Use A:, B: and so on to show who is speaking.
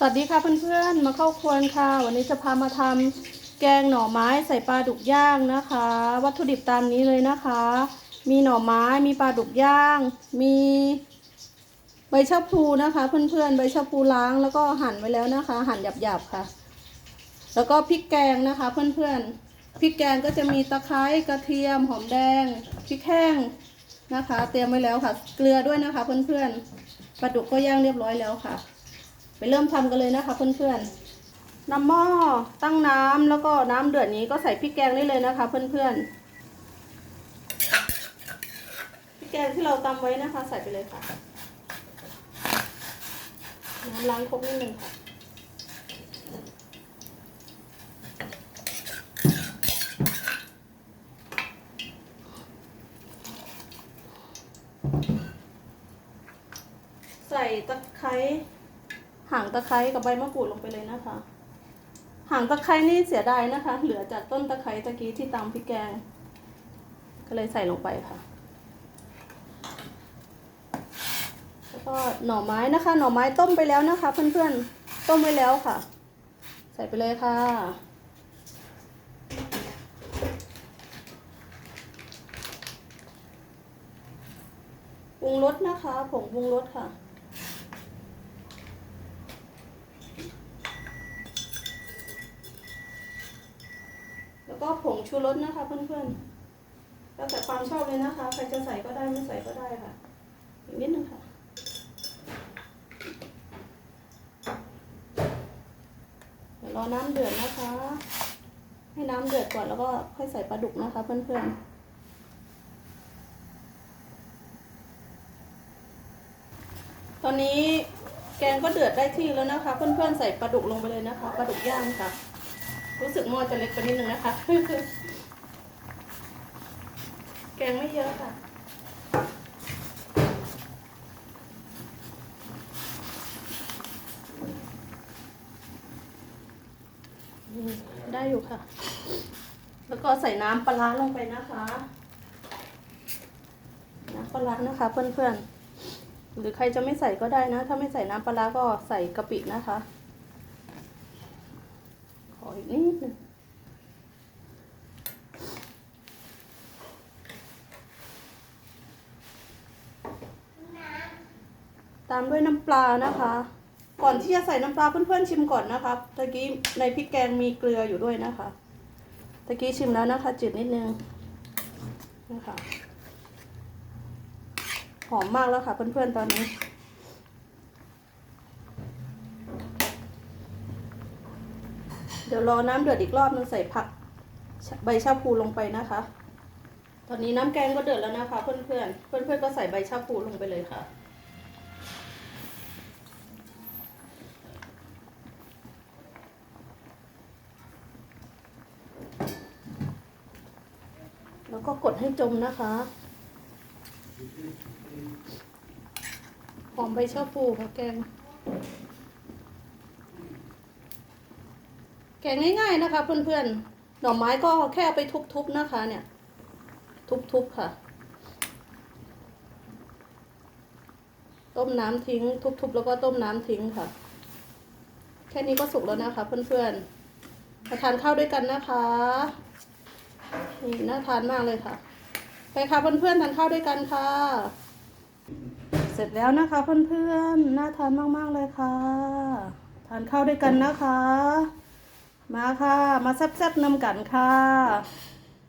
A: สวัสดีค่ะเพื่อนๆ มาเข้าครัวค่ะ วันนี้จะพามาทำแกงหน่อไม้ใส่ปลาดุกย่างนะคะ วัตถุดิบตามนี้เลยนะคะ มีหน่อไม้มีปลาดุกย่าง มีใบชะพลูนะคะ เพื่อนๆ ใบชะพลูล้างแล้วก็หั่นไว้แล้วนะคะ หั่นหยาบๆค่ะ แล้วก็พริกแกงนะคะ เพื่อนๆพริกแกงก็จะมีตะไคร้กระเทียมหอมแดงพริกแห้งนะคะ เตรียมไว้แล้วค่ะ เกลือด้วยนะคะ เพื่อนๆปลาดุกก็ย่างเรียบร้อยแล้วค่ะ ไปเริ่มทำกันเลยนะคะเพื่อนๆนำหม้อตั้งน้ำแล้วก็น้ำเดือดนี้ก็ใส่พริกแกงได้เลยนะคะ เพื่อนๆพริกแกงที่เราตำไว้นะคะ ใส่ไปเลยค่ะน้ำล้างครกนิดนึงค่ะใส่ตะไคร้ หางตะไคร้กับใบมะกรูดลงไปเลยนะคะ หางตะไคร้นี่เสียดายนะคะ เหลือจากต้นตะไคร้ตะกี้ที่ตำพริกแกง ก็เลยใส่ลงไปค่ะ แล้วก็หน่อไม้นะคะ หน่อไม้ต้มไปแล้วนะคะ เพื่อนๆ ต้มไว้แล้วค่ะ ใส่ไปเลยค่ะปรุงรสนะคะ ผงปรุงรสค่ะ แล้วก็ผงชูรสนะคะเพื่อนๆแล้วแต่ความชอบเลยนะคะ ใครจะใส่ก็ได้ไม่ใส่ก็ได้ค่ะ อีกนิดนึงค่ะเดี๋ยวรอน้ำเดือดนะคะ ให้น้ำเดือดก่อนแล้วก็ค่อยใส่ปลาดุกนะคะ เพื่อนๆตอนนี้แกงก็เดือดได้ที่แล้วนะคะ เพื่อนๆใส่ปลาดุกลงไปเลยนะคะปลาดุกย่างค่ะ รู้สึกหม้อจะเล็กไปนิดนึงนะคะ แกงไม่เยอะค่ะได้อยู่ค่ะ แล้วก็ใส่น้ำปลาร้าลงไปนะคะ น้ำปลาร้านะคะ เพื่อนๆ หรือใครจะไม่ใส่ก็ได้นะ ถ้าไม่ใส่น้ำปลาร้าก็ใส่กะปินะคะ ขออีกนิดนึงตามด้วยน้ำปลานะคะ ก่อนที่จะใส่น้ำปลาเพื่อนๆชิมก่อนนะคะตะกี้ในพริกแกงมีเกลืออยู่ด้วยนะคะตะกี้ชิมแล้วนะคะ จืดนิดนึงนะคะหอมมากแล้วค่ะเพื่อนๆตอนนี้ เดี๋ยวรอน้ำเดือดอีกรอบนึงใส่ผักใบชาพูลงไปนะคะ ตอนนี้น้ำแกงก็เดือดแล้วนะคะ เพื่อนๆเพื่อนๆก็ใส่ใบชาพูลงไปเลยค่ะ แล้วก็กดให้จมนะคะหอมใบชาพูค่ะแกง แกงง่าย ๆนะคะ เพื่อนๆ หน่อไม้ก็แค่ไปทุบๆนะคะ เนี่ย ทุบๆค่ะ ต้มน้ำทิ้ง ทุบๆแล้วก็ต้มน้ำทิ้งค่ะ แค่นี้ก็สุกแล้วนะคะ เพื่อนๆมาทานข้าวด้วยกันนะคะนี่น่าทานมากเลยค่ะ ไปค่ะเพื่อนๆทานข้าวด้วยกันค่ะ เสร็จแล้วนะคะ เพื่อนๆน่าทานมากๆเลยค่ะ ทานข้าวด้วยกันนะคะ มาค่ะ มาแซ่บๆนำกันค่ะ